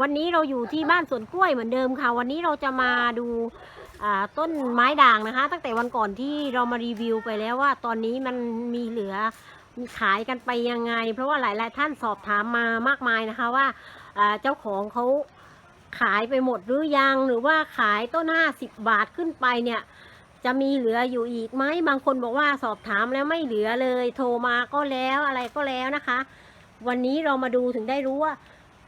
วันนี้เราอยู่ที่บ้านสวนกล้วยเหมือนเดิมค่ะ วันนี้เราจะมาดูต้นไม้ด่างนะคะ ตั้งแต่วันก่อนที่เรามารีวิวไปแล้วว่า ตอนนี้มันมีเหลือมีขายกันไปยังไง เพราะว่าหลายๆท่านสอบถามมามากมายนะคะว่าอ่าเจ้าของเขาขายไปหมดหรือยังหรือว่าขายต้นห้าสิบบาทขึ้นไปเนี่ยจะมีเหลืออยู่อีกไหมบางคนบอกว่าสอบถามแล้วไม่เหลือเลย โทรมาก็แล้วอะไรก็แล้วนะคะ วันนี้เรามาดูถึงได้รู้ว่า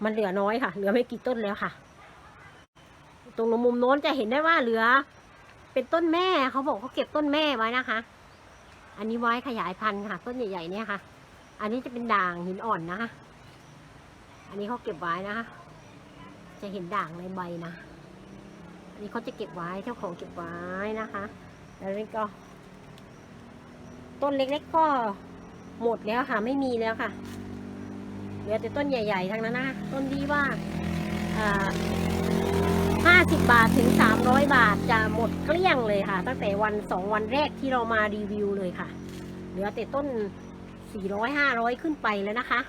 มันเหลือน้อยค่ะ เหลือไม่กี่ต้นแล้วค่ะ ตรงมุมโน้นจะเห็นได้ว่าเหลือ เป็นต้นแม่เขาบอกเขาเก็บต้นแม่ไว้นะคะ อันนี้ไว้ขยายพันธุ์ค่ะ ต้นใหญ่ๆเนี่ยค่ะ อันนี้จะเป็นด่างหินอ่อนนะคะ อันนี้เขาเก็บไว้นะคะ จะเห็นด่างในใบนะ อันนี้เขาจะเก็บไว้เจ้าของเก็บไว้นะคะ แล้วนี่ก็ ต้นเล็กๆก็หมดแล้วค่ะ ไม่มีแล้วค่ะ เหลือแต่ต้นใหญ่ ๆทั้งนั้นนะคะต้นที่ว่าห้าสิบบาทถึงสามร้อยบาทจะหมดเกลี้ยงเลยค่ะ ตั้งแต่วันสองวันแรกที่เรามารีวิวเลยค่ะ เหลือแต่ต้นสี่ร้อยห้าร้อยขึ้นไปแล้วนะคะ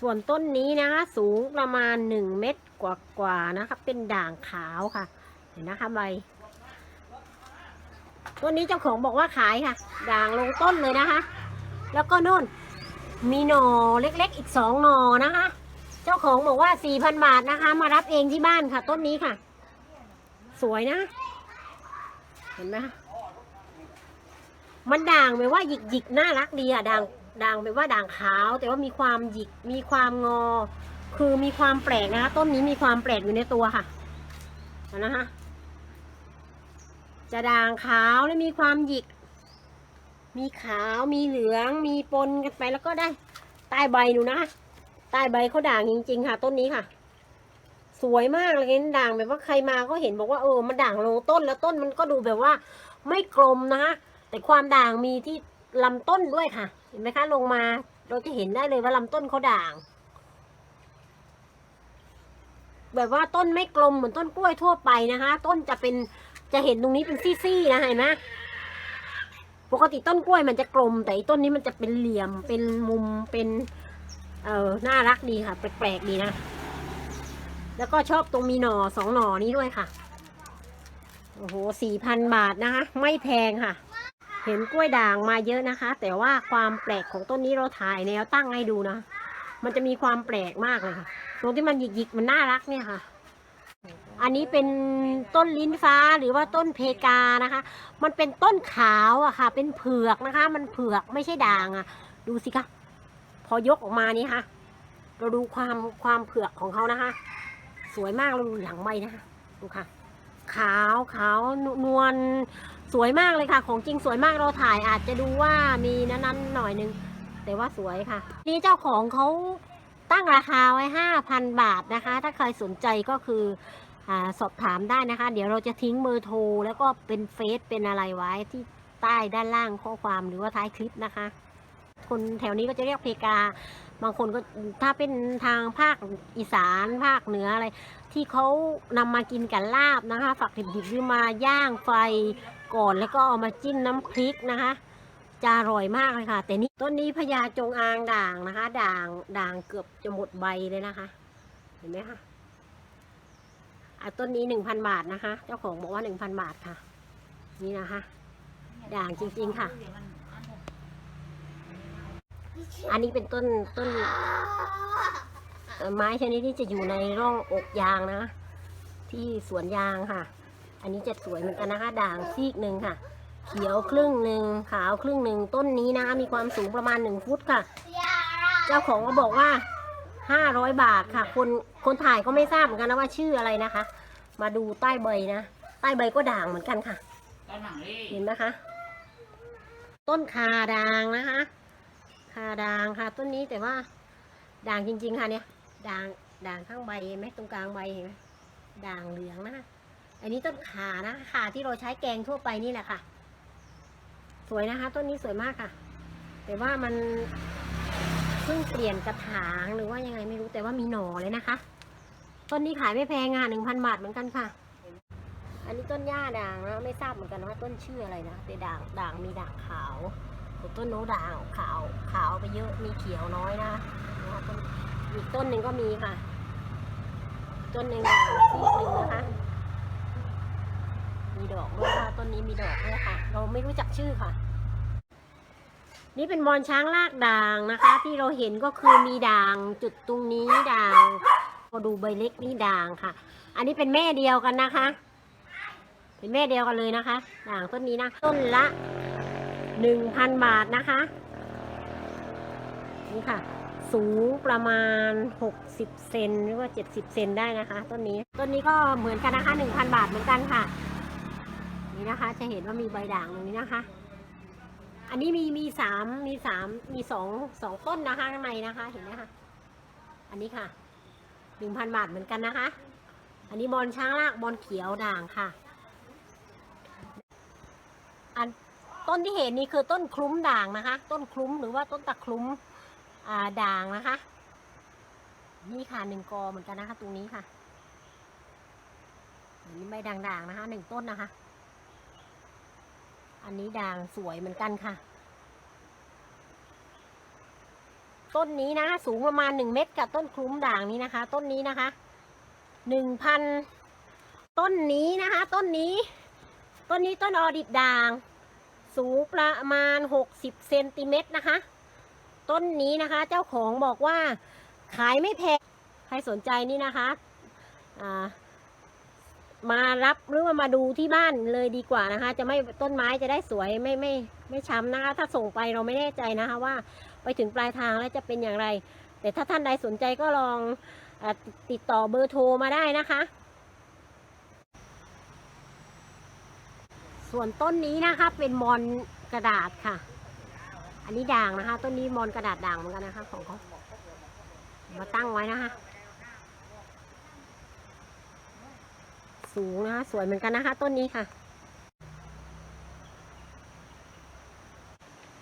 ส่วนต้นนี้นะคะสูงประมาณหนึ่งเมตรกว่าๆนะคะ เป็นด่างขาวค่ะ เห็นนะคะใบต้นนี้เจ้าของบอกว่าขายค่ะ ด่างลงต้นเลยนะคะ แล้วก็นู่น มีหน่อเล็กๆ อีกสองหนอนะคะ เจ้าของบอกว่าสี่พันบาทนะคะ มารับเองที่บ้านค่ะ ต้นนี้ค่ะ สวยนะ เห็นไหมมันด่างแบบว่าหยิกหยิกน่ารักดีอะด่างด่างแบบว่าด่างขาว แต่ว่ามีความหยิกมีความงอ คือมีความแปลกนะคะ ต้นนี้มีความแปลกอยู่ในตัวค่ะเห็นนะคะจะด่างขาวและมีความหยิก มีขาวมีเหลืองมีปนกันไปแล้วก็ได้ ใต้ใบดูนะใต้ใบเขาด่างจริง ๆ ค่ะ ต้นนี้ค่ะ สวยมากเลยเห็นด่างแบบว่าใครมาก็เห็นบอกว่าเออมันด่างลงต้นแล้วต้นมันก็ดูแบบว่า ไม่กลมนะคะแต่ความด่างมีที่ลำต้นด้วยค่ะ เห็นไหมคะลงมาเราจะเห็นได้เลยว่าลำต้นเขาด่าง แบบว่าต้นไม่กลมเหมือนต้นกล้วยทั่วไปนะคะ ต้นจะเป็นจะเห็นตรงนี้เป็นซี่ๆนะเห็นไหม ปกติต้นกล้วยมันจะกลม แต่อีต้นนี้มันจะเป็นเหลี่ยมเป็นมุมเป็นเออน่ารักดีค่ะ แปลกๆดีนะ แล้วก็ชอบตรงมีหน่อสองหน่อนี้ด้วยค่ะ โอ้โหสี่พันบาทนะคะ ไม่แพงค่ะ เห็นกล้วยด่างมาเยอะนะคะ แต่ว่าความแปลกของต้นนี้เราถ่ายแนวตั้งให้ดูนะ มันจะมีความแปลกมากเลยค่ะ ตรงที่มันหยิกๆมันน่ารักเนี่ยค่ะ อันนี้เป็นต้นลิ้นฟ้าหรือว่าต้นเพกานะคะ มันเป็นต้นขาวอะค่ะ เป็นเผือกนะคะ มันเผือกไม่ใช่ด่างอะดูสิคะพอยกออกมานี่ค่ะ เราดูความความเผือกของเขานะคะ สวยมากเราดูหลังใบนะคะดูค่ะ ขาวขาวนวลสวยมากเลยค่ะ ของจริงสวยมากเราถ่ายอาจจะดูว่ามีนั้นๆหน่อยนึง แต่ว่าสวยค่ะ นี่เจ้าของเขาตั้งราคาไว้ห้าพันบาทนะคะ ถ้าใครสนใจก็คือ สอบถามได้นะคะ เดี๋ยวเราจะทิ้งเบอร์โทรแล้วก็เป็นเฟซเป็นอะไรไว้ที่ใต้ด้านล่างข้อความหรือว่าท้ายคลิปนะคะ คนแถวนี้ก็จะเรียกเพกา บางคนก็ถ้าเป็นทางภาคอีสานภาคเหนืออะไร ที่เขานำมากินกับลาบนะคะ ฝักดิบๆหรือมาย่างไฟก่อนแล้วก็เอามาจิ้มน้ำพริกนะคะจะอร่อยมากเลยค่ะ แต่นี่ต้นนี้พญาจงอางด่างนะคะ ด่างด่างเกือบจะหมดใบเลยนะคะ เห็นไหมคะ ต้นนี้หนึ่งพันบาทนะคะ เจ้าของบอกว่าหนึ่งพันบาทค่ะ นี่นะคะ ด่างจริง ๆค่ะ อันนี้เป็นต้นต้น ไม้ชนิดที่จะอยู่ในร่องอกยางนะ ที่สวนยางค่ะ อันนี้จะสวยเหมือนกันนะคะ ด่างซีกหนึ่งค่ะ เขียวครึ่งหนึ่งขาวครึ่งหนึ่งต้นนี้นะคะมีความสูงประมาณหนึ่งฟุตค่ะ เจ้าของก็บอกว่า ห้าร้อยบาทค่ะ คนคนถ่ายก็ไม่ทราบเหมือนกันนะว่าชื่ออะไรนะคะ มาดูใต้ใบนะ ใต้ใบก็ด่างเหมือนกันค่ะตอนหลังนี่เห็นไหมคะ ต้นคาด่างนะคะ คาด่างค่ะ ต้นนี้แต่ว่าด่างจริง ๆ ค่ะเนี่ย ด่างด่างข้างใบเห็นไหมตรงกลางใบเห็นไหมด่างเหลืองนะคะอันนี้ต้นขานะขาที่เราใช้แกงทั่วไปนี่แหละค่ะ สวยนะคะ ต้นนี้สวยมากค่ะ แต่ว่ามันเพิ่งเปลี่ยนกระถางหรือว่ายังไงไม่รู้แต่ว่ามีหน่อเลยนะคะ ต้นนี้ขายไม่แพงอะหนึ่งพันบาทเหมือนกันค่ะ อันนี้ต้นหญ้าด่างนะไม่ทราบเหมือนกันว่าต้นชื่ออะไรนะแต่ด่างด่างมีด่างขาวแต่ต้นโนด่างขาวขาวไปเยอะมีเขียวน้อยนะอีกต้นหนึ่งก็มีค่ะ ต้นหนึ่งด่างซีกหนึ่งนะคะ มีดอกด้วยค่ะต้นนี้มีดอกด้วยค่ะ เราไม่รู้จักชื่อค่ะ นี่เป็นมอนช้างลากด่างนะคะ ที่เราเห็นก็คือมีด่างจุดตรงนี้ด่างพอดูใบเล็กนี่ด่างค่ะ อันนี้เป็นแม่เดียวกันนะคะ เป็นแม่เดียวกันเลยนะคะ ด่างต้นนี้นะ ต้นละหนึ่งพันบาทนะคะ นี่ค่ะ สูงประมาณ60เซนหรือว่า70เซนได้นะคะ ต้นนี้ ต้นนี้ก็เหมือนกันนะคะ1,000บาทเหมือนกันค่ะ นี่นะคะ จะเห็นว่ามีใบด่างตรงนี้นะคะ อันนี้มีมีสามมีสามมีสองสองต้นนะคะข้างในนะคะเห็นไหมคะอันนี้ค่ะ1,000บาทเหมือนกันนะคะ อันนี้บอลช้างลากบอลเขียวด่างค่ะ อันต้นที่เห็นนี่คือต้นคลุ้มด่างนะคะ ต้นคลุ้มหรือว่าต้นตะคลุ้มด่างนะคะ นี่ค่ะหนึ่งกอเหมือนกันนะคะ ตรงนี้ค่ะนนี้ใบด่างๆนะคะหนึ่งต้นนะคะ อันนี้ด่างสวยเหมือนกันค่ะ ต้นนี้นะสูงประมาณหนึ่งเมตรกับต้นคลุ้มด่างนี้นะคะ ต้นนี้นะคะหนึ่งพันต้นนี้นะคะ ต้นนี้ ต้นนี้ต้นออดิบด่าง สูงประมาณหกสิบเซนติเมตรนะคะ ต้นนี้นะคะ เจ้าของบอกว่าขายไม่แพงใครสนใจนี่นะคะอ่า มารับหรือว่ามาดูที่บ้านเลยดีกว่านะคะ จะไม่ต้นไม้จะได้สวยไม่ไม่ไม่ช้ำนะคะ ถ้าส่งไปเราไม่แน่ใจนะคะว่าไปถึงปลายทางแล้วจะเป็นอย่างไร แต่ถ้าท่านใดสนใจก็ลองอติดต่อเบอร์โทรมาได้นะคะ ส่วนต้นนี้นะคะเป็นมอนกระดาษค่ะ อันนี้ด่างนะคะ ต้นนี้มอนกระดาษด่างเหมือนกันนะคะ ของเขามาตั้งไว้นะคะ สูงนะคะสวยเหมือนกันนะคะ ต้นนี้ค่ะ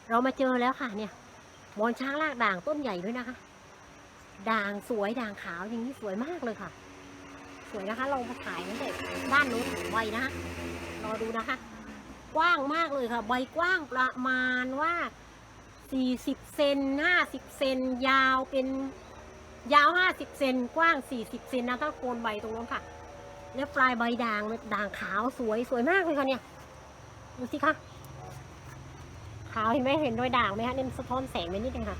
เรามาเจอแล้วค่ะเนี่ยมอนช้างลากด่างต้นใหญ่ด้วยนะคะ ด่างสวยด่างขาวอย่างนี้สวยมากเลยค่ะ สวยนะคะ เรามาถ่ายตั้งแต่ด้านนู้นไวนะคะรอดูนะคะ กว้างมากเลยค่ะ ใบกว้างประมาณว่า40เซน50เซนยาวเป็นยาว50เซนกว้าง40เซนนะถ้าโคนใบตรงนู้นค่ะ แล้วปลายใบด่างด่างขาวสวยสวยมากเลยค่ะเนี่ย ดูสิคะ ขาวเห็นไหมเห็นรอยด่างไหมคะเนี่ยมันสะท้อนแสงไปนิดนึงค่ะ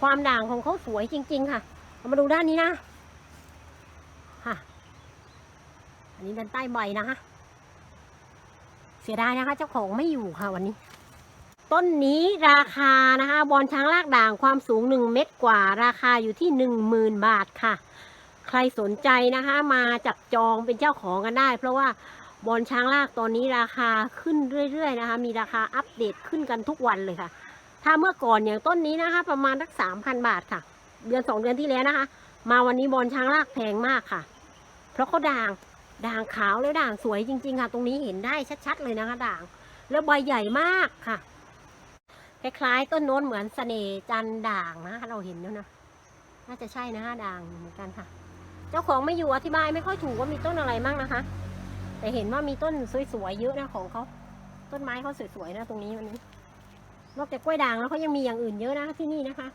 ความด่างของเขาสวยจริง ๆ ค่ะ เรามาดูด้านนี้นะ ค่ะ อันนี้ด้านใต้ใบนะคะเสียดายนะคะ เจ้าของไม่อยู่ค่ะวันนี้ ต้นนี้ราคานะคะ บอลช้างลากด่างความสูงหนึ่งเมตรกว่า ราคาอยู่ที่หนึ่งหมื่นบาทค่ะ ใครสนใจนะคะ มาจับจองเป็นเจ้าของกันได้ เพราะว่าบอลช้างลากตอนนี้ราคาขึ้นเรื่อยๆนะคะ มีราคาอัปเดตขึ้นกันทุกวันเลยค่ะ ถ้าเมื่อก่อนอย่างต้นนี้นะคะ ประมาณสักสามพันบาทค่ะ เดือนสองเดือนที่แล้วนะคะ มาวันนี้บอลช้างลากแพงมากค่ะ เพราะเขาด่างด่างขาวแล้วด่างสวยจริง ๆ ค่ะ ตรงนี้เห็นได้ชัดๆเลยนะคะด่าง แล้วใบใหญ่มากค่ะคล้ายๆต้นโน้นเหมือนเสน่จันด่างนะคะเราเห็นแล้วนะน่าจะใช่นะคะด่างเหมือนกันค่ะ เจ้าของไม่อยู่อธิบายไม่ค่อยถูกว่ามีต้นอะไรมั่งนะคะ แต่เห็นว่ามีต้นสวยๆเยอะนะของเขาต้นไม้เขาสวยๆนะตรงนี้วันนี้นอกจากกล้วยด่างแล้วเขายังมีอย่างอื่นเยอะนะที่นี่นะคะ